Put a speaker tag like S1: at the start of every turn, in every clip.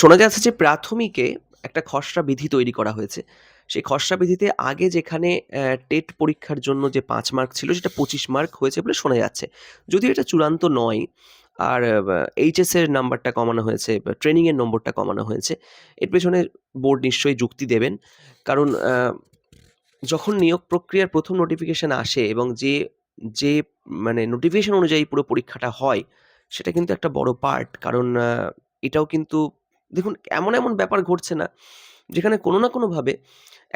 S1: শোনা যাচ্ছে যে প্রাথমিকে একটা খসড়া বিধি তৈরি করা হয়েছে। সেই খসড়া বিধিতে আগে যেখানে টেট পরীক্ষার জন্য যে পাঁচ মার্ক ছিল সেটা পঁচিশ মার্ক হয়েছে বলে শোনা যাচ্ছে। যদিও এটা চূড়ান্ত নয়, আর এইচএস এর নাম্বারটা কমানো হয়েছে ট্রেনিং এর নম্বরটা কমানো হয়েছে। এর পেছনে বোর্ড নিশ্চয়ই যুক্তি দেবেন। কারণ যখন নিয়োগ প্রক্রিয়ার প্রথম নোটিফিকেশন আসে এবং যে যে মানে নোটিফিকেশন অনুযায়ী পুরো পরীক্ষাটা হয়, সেটা কিন্তু একটা বড় পার্ট কারণ এটাও কিন্তু দেখুন, এমন এমন ব্যাপার ঘটছে না, যেখানে কোনো না কোনোভাবে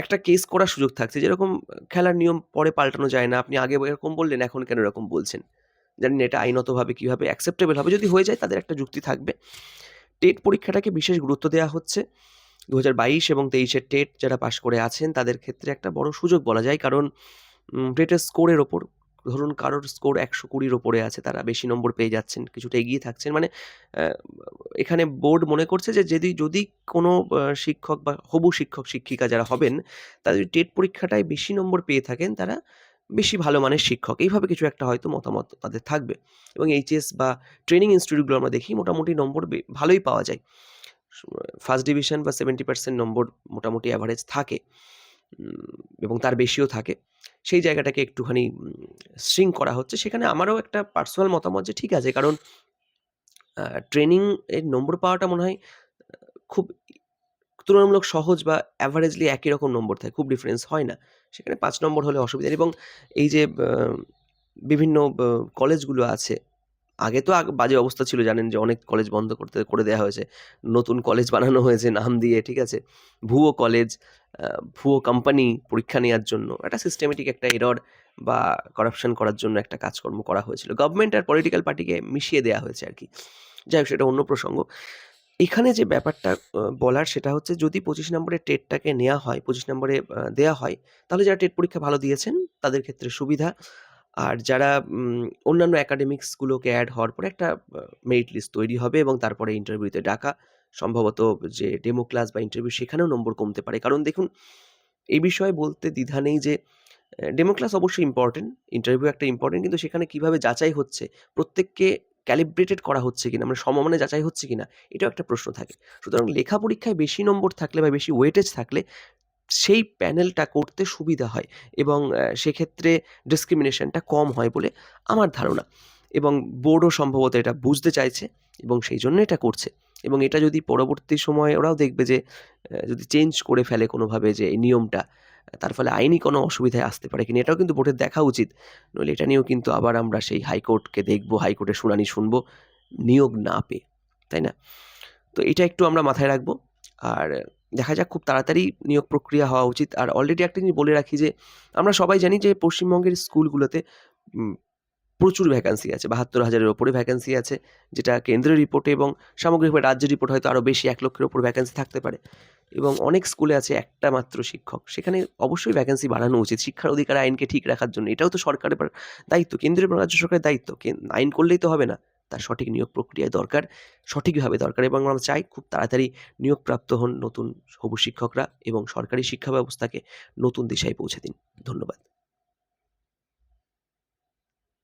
S1: একটা কেস করার সুযোগ থাকছে। যেরকম খেলার নিয়ম পরে পাল্টানো যায় না, আপনি আগে এরকম বললেন, এখন কেন এরকম বলছেন? জানেন এটা আইনতভাবে কীভাবে অ্যাকসেপ্টেবল হবে। যদি হয়ে যায়, তাদের একটা যুক্তি থাকবে। টেট পরীক্ষাটাকে বিশেষ গুরুত্ব দেওয়া হচ্ছে। দু হাজার বাইশ এবং তেইশের টেট যারা পাশ করে আছেন, তাদের ক্ষেত্রে একটা বড় সুযোগ বলা যায়। কারণ টেটের স্কোরের ওপর ধরুন কারোর স্কোর একশো কুড়ির ওপরে আছে, তারা বেশি নম্বর পেয়ে যাচ্ছেন, কিছুটা এগিয়ে থাকছেন। মানে এখানে বোর্ড মনে করছে যে, যদি যদি কোনো শিক্ষক বা হবু শিক্ষক, শিক্ষিকা যারা হবেন যদি টেট পরীক্ষাটায় বেশি নম্বর পেয়ে থাকেন, তারা বেশি ভালো মানের শিক্ষক। এইভাবে কিছু একটা হয়তো মতামত তাদের থাকবে। এবং এইচএস বা ট্রেনিং ইনস্টিটিউটগুলো আমরা দেখি, মোটামুটি নম্বর ভালোই পাওয়া যায়। ফার্স্ট ডিভিশন বা সেভেন্টি পার্সেন্ট নম্বর মোটামুটি অ্যাভারেজ থাকে। এবং তার বেশিও থাকে। সেই জায়গাটাকে একটুখানি স্ট্রিং করা হচ্ছে। সেখানে আমারও একটা পার্সোনাল মতামত যে ঠিক আছে, কারণ ট্রেনিং এর নম্বর পাওয়াটা মনে হয় খুব তুলনামূলক সহজ বা অ্যাভারেজলি একই রকম নম্বর থাকে, খুব ডিফারেন্স হয় না। সেখানে পাঁচ নম্বর হলে অসুবিধা এবং এই যে বিভিন্ন কলেজগুলো আছে আগে তো বাজে অবস্থা ছিল, জানেন যে অনেক কলেজ বন্ধ করতে, করে দেওয়া হয়েছে। নতুন কলেজ বানানো হয়েছে নাম দিয়ে, ঠিক আছে? ভুয়ো কলেজ ভুয়ো কোম্পানি পরীক্ষা নেওয়ার জন্য, একটা সিস্টেমেটিক একটা এরর বা করাপশন করার জন্য একটা কাজকর্ম করা হয়েছিল। গভর্নমেন্ট আর পলিটিক্যাল পার্টিকে মিশিয়ে দেওয়া হয়েছে আর কি। যাই হোক, সেটা অন্য প্রসঙ্গ। এখানে যে ব্যাপারটা বলার সেটা হচ্ছে যদি পঁচিশ নম্বরের টেটটাকে নেওয়া হয়, পঁচিশ নম্বরে দেওয়া হয়, তাহলে যারা টেট পরীক্ষা ভালো দিয়েছেন, তাদের ক্ষেত্রে সুবিধা। আর যারা অন্যান্য একাডেমিক্সগুলোকে অ্যাড হওয়ার পরে একটা মেরিট লিস্ট তৈরি হবে এবং তারপরে ইন্টারভিউতে ডাকা, সম্ভবত যে ডেমো ক্লাস বা ইন্টারভিউ সেখানেও নম্বর কমতে পারে। কারণ দেখুন, এই বিষয়ে বলতে দ্বিধা নেই যে ডেমো ক্লাস অবশ্যই ইম্পর্টেন্ট ইন্টারভিউ একটা ইম্পর্টেন্ট কিন্তু সেখানে কীভাবে যাচাই হচ্ছে, প্রত্যেককে ক্যালিব্রেটেড করা হচ্ছে কিনা মানে সমমানে যাচাই হচ্ছে কিনা, এটাও একটা প্রশ্ন থাকে। সুতরাং লেখা পরীক্ষায় বেশি নম্বর থাকলে বা বেশি ওয়েটেজ থাকলে সেই প্যানেলটা করতে সুবিধা হয় এবং সেক্ষেত্রে ডিসক্রিমিনেশনটা কম হয় বলে আমার ধারণা। এবং বোর্ডও সম্ভবত এটা বুঝতে চাইছে এবং সেই জন্য এটা করছে। এবং এটা যদি পরবর্তী সময়ে ওরাও দেখবে যে যদি চেঞ্জ করে ফেলে কোনোভাবে যে এই নিয়মটা, তার ফলে আইনি কোনো অসুবিধায় আসতে পারে কিনা এটাও কিন্তু বোর্ডের দেখা উচিত। নইলে এটা নিয়েও কিন্তু আবার আমরা সেই হাইকোর্টকে দেখব হাইকোর্টের শুনানি শুনব, নিয়োগ না পেয়ে, তাই না? তো এটা একটু আমরা মাথায় রাখব। আর দেখা যাক খুব তাড়াতাড়ি নিয়োগ প্রক্রিয়া হওয়া উচিত। আর অলরেডি একটা জিনিস বলে রাখি যে, আমরা সবাই জানি যে পশ্চিমবঙ্গের স্কুলগুলোতে প্রচুর ভ্যাকান্সি আছে, বাহাত্তর হাজারের ওপরে ভ্যাকান্সি আছে, যেটা কেন্দ্রের রিপোর্টে এবং সামগ্রিকভাবে রাজ্যের রিপোর্ট হয়তো আরও বেশি, এক লক্ষের ওপর ভ্যাকান্সি থাকতে পারে। এবং অনেক স্কুলে আছে একটা মাত্র শিক্ষক, সেখানে অবশ্যই ভ্যাকান্সি বাড়ানো উচিত, শিক্ষার অধিকার আইনকে ঠিক রাখার জন্য। এটাও তো সরকারের দায়িত্ব কেন্দ্রীয় এবং রাজ্য সরকারের দায়িত্ব। আইন করলেই তো হবে না। তার সঠিক নিয়োগ প্রক্রিয়ায় দরকার, সঠিকভাবে দরকার এবং আমরা চাই খুব তাড়াতাড়ি নিয়োগপ্রাপ্ত হন নতুন হবু শিক্ষকরা এবং সরকারি শিক্ষা ব্যবস্থাকে নতুন দিশায় পৌঁছে দিন। ধন্যবাদ।